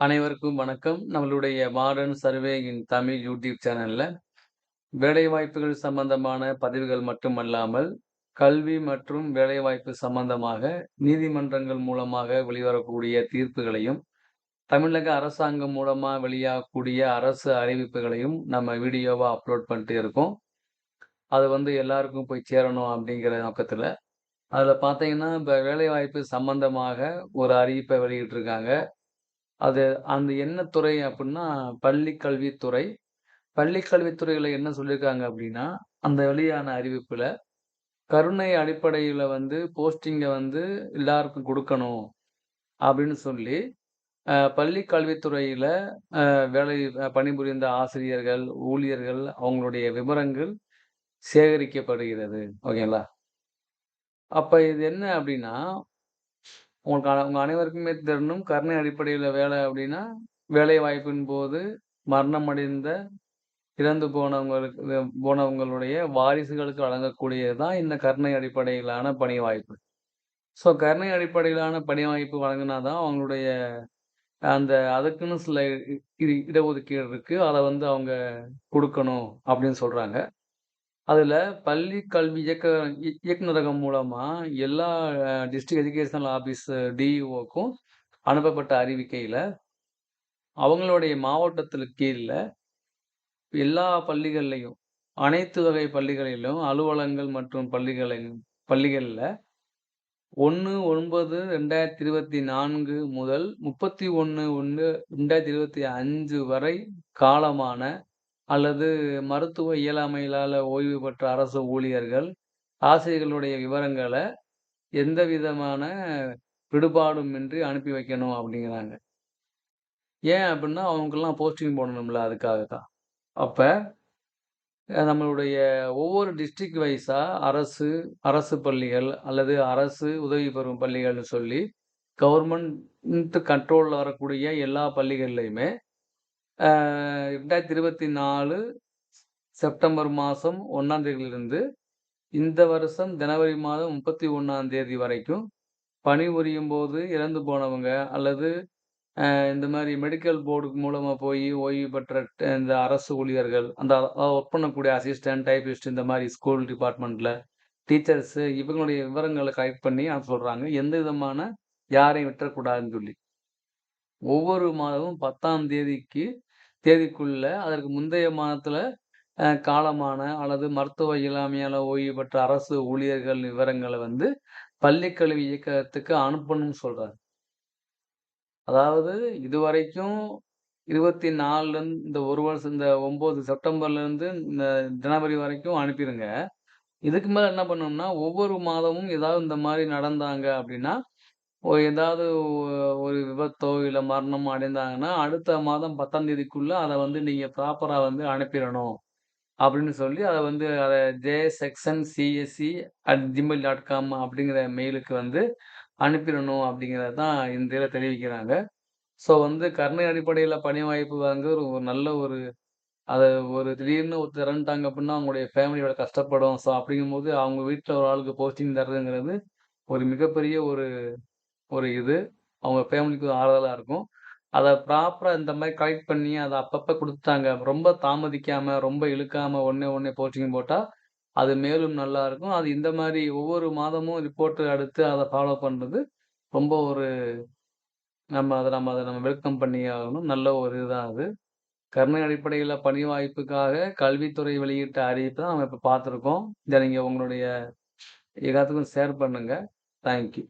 அனைவருக்கும் வணக்கம். நம்மளுடைய modern survey in Tamil YouTube சேனல்ல, வேலைவாய்ப்புகள் சம்பந்தமான பதிவுகள் மட்டுமல்லாமல், கல்வி மற்றும் வேலைவாய்ப்பு சம்பந்தமாக நீதிமன்றங்கள் மூலமாக வெளிவரக்கூடிய தீர்ப்புகளையும், தமிழக அரசாங்கம் மூலமாக வெளியாகக்கூடிய அரசு அறிவிப்புகளையும் நம்ம வீடியோவாக அப்லோட் பண்ணிட்டு இருக்கோம். அது வந்து எல்லாருக்கும் போய் சேரணும் அப்படிங்கிற நோக்கத்தில் அதில் பார்த்தீங்கன்னா, இப்போ வேலைவாய்ப்பு சம்பந்தமாக ஒரு அறிவிப்பை வெளியிட்டிருக்காங்க. அது அந்த என்ன துறை அப்படின்னா பள்ளி கல்வித்துறை. பள்ளி கல்வித்துறையில என்ன சொல்லியிருக்காங்க அப்படின்னா, அந்த வெளியான அறிவிப்புல, கருணை அடிப்படையில வந்து போஸ்டிங்க வந்து எல்லாருக்கும் குடுக்கணும். அப்படின்னு சொல்லி, அ பள்ளிக் கல்வித்துறையில அ வேலை அ பணிபுரிந்த ஆசிரியர்கள், ஊழியர்கள் அவங்களுடைய விவரங்கள் சேகரிக்கப்படுகிறது. ஓகேங்களா? அப்ப இது என்ன அப்படின்னா, உங்களுக்கு அ உங்க அனைவருக்குமே தெரியணும். கருணை அடிப்படையில் வேலை அப்படின்னா, வேலைவாய்ப்பின் போது மரணம் அடைந்த, இறந்து போனவங்களுக்கு போனவங்களுடைய வாரிசுகளுக்கு வழங்கக்கூடியது தான் இந்த கருணை அடிப்படையிலான பணி வாய்ப்பு. ஸோ கருணை அடிப்படையிலான பணி வாய்ப்பு வழங்கினா தான் அவங்களுடைய அந்த அதுக்குன்னு சில இ இடஒதுக்கீடு இருக்கு. அதை வந்து அவங்க கொடுக்கணும் அப்படின்னு சொல்றாங்க. அதில் பள்ளி கல்வி இயக்க இ இயக்குநரகம் மூலமா எல்லா டிஸ்ட்ரிக்ட் எஜுகேஷனல் ஆஃபீஸ் டிஇஓக்கும் அனுப்பப்பட்ட அறிவிக்கையில, அவங்களுடைய மாவட்டத்திற்கு கீழ்ல எல்லா பள்ளிகள்லயும், அனைத்து வகை பள்ளிகளிலும், அலுவலகங்கள் மற்றும் பள்ளிகளிலும் பள்ளிகள்ல 1/9/2024 முதல் 31/1/2025 வரை காலமான அல்லது மருத்துவ இயலாமையினால ஓய்வு பெற்ற அரசு ஊழியர்கள், ஆசிரியர்களுடைய விவரங்களை எந்த விதமான விடுபாடுமின்றி அனுப்பி வைக்கணும் அப்படிங்கிறாங்க. ஏன் அப்படின்னா, அவங்களுக்கெல்லாம் போஸ்டிங் போடணும்ல அதுக்காக தான். அப்போ நம்மளுடைய ஒவ்வொரு டிஸ்ட்ரிக்ட் வைஸாக அரசு, அரசு பள்ளிகள் அல்லது அரசு உதவி பெறும் பள்ளிகள்னு சொல்லி, கவர்மெண்ட் கண்ட்ரோலில் வரக்கூடிய எல்லா பள்ளிகள்லையுமே ரெண்டாயிரத்தி இருபத்தி நாலு செப்டம்பர் மாதம் ஒன்றாம் தேதியிலிருந்து, இந்த வருஷம் ஜனவரி மாதம் 31ஆம் தேதி வரைக்கும், பணிபுரியும்போது இறந்து போனவங்க அல்லது இந்த மாதிரி மெடிக்கல் போர்டு மூலமாக போய் ஓய்வு பெற்ற இந்த அரசு ஊழியர்கள், அந்த ஒர்க் பண்ணக்கூடிய அசிஸ்டன்ட், டைபிஸ்ட் இந்த மாதிரி ஸ்கூல் டிபார்ட்மெண்ட்டில் டீச்சர்ஸு இவங்களுடைய விவரங்களை கலெக்ட் பண்ணி அவங்க சொல்கிறாங்க எந்த விதமான யாரையும் விட்டுறக்கூடாதுன்னு சொல்லி. ஒவ்வொரு மாதமும் 10ஆம் தேதிக்கு தேதிக்குள்ள அதற்கு முந்தைய மாதத்துல காலமான அல்லது மருத்துவ இயலாமையால் ஓய்வு பெற்ற அரசு ஊழியர்கள் விவரங்களை வந்து பள்ளிக்கல்வி இயக்கத்துக்கு அனுப்பணும்னு சொல்றாங்க. அதாவது இதுவரைக்கும் 24லருந்து இந்த ஒரு வருஷம் இந்த ஒம்பது செப்டம்பர்லேருந்து இந்த ஜனவரி வரைக்கும் அனுப்பிடுங்க இதுக்கு மேல என்ன பண்ணணும்னா, ஒவ்வொரு மாதமும் ஏதாவது இந்த மாதிரி நடந்தாங்க அப்படின்னா, ஒ ஏதாவது ஒரு விபத்தோ, இல்லை மரணமோ அடைந்தாங்கன்னா, அடுத்த மாதம் பத்தாம் தேதிக்குள்ளே அதை வந்து நீங்கள் ப்ராப்பராக வந்து அனுப்பிடணும் அப்படின்னு சொல்லி அதை வந்து அதை J section CSC at Gmail dot com அப்படிங்கிற மெயிலுக்கு வந்து அனுப்பிடணும் அப்படிங்கிறத தான் இந்த தெரிவிக்கிறாங்க. ஸோ வந்து கருணை அடிப்படையில் பணி வாய்ப்பு வந்து ஒரு நல்ல ஒரு அதை ஒரு திடீர்னு ஒருத்தர் திறன்ட்டாங்க அப்படின்னா, அவங்களுடைய ஃபேமிலியோட கஷ்டப்படும். ஸோ அப்படிங்கும்போது அவங்க வீட்டில் ஒரு ஆளுக்கு போஸ்டிங் தர்றதுங்கிறது ஒரு மிகப்பெரிய ஒரு ஒரு இது. அவங்க ஃபேமிலிக்கு ஆறுதலாக இருக்கும். அதை ப்ராப்பராக இந்த மாதிரி கலெக்ட் பண்ணி அதை அப்பப்போ கொடுத்தாங்க ரொம்ப தாமதிக்காமல் ரொம்ப இழுக்காமல் ஒன்றே ஒன்றே போஸ்டிங் போட்டால் அது மேலும் நல்லாருக்கும். அது இந்த மாதிரி ஒவ்வொரு மாதமும் ரிப்போர்ட்டு அடுத்து அதை ஃபாலோ பண்ணுறது ரொம்ப ஒரு நம்ம அதை நம்ம அதை நம்ம வெல்கம் பண்ணி ஆகணும். நல்ல ஒரு இதுதான் அது. கருணை அடிப்படையில் பணி வாய்ப்புக்காக கல்வித்துறை வெளியிட்ட அறிவிப்பு தான் நம்ம இப்போ பார்த்துருக்கோம். இதை நீங்கள் உங்களுடைய எல்லாத்துக்கும் ஷேர் பண்ணுங்கள் தேங்க் யூ.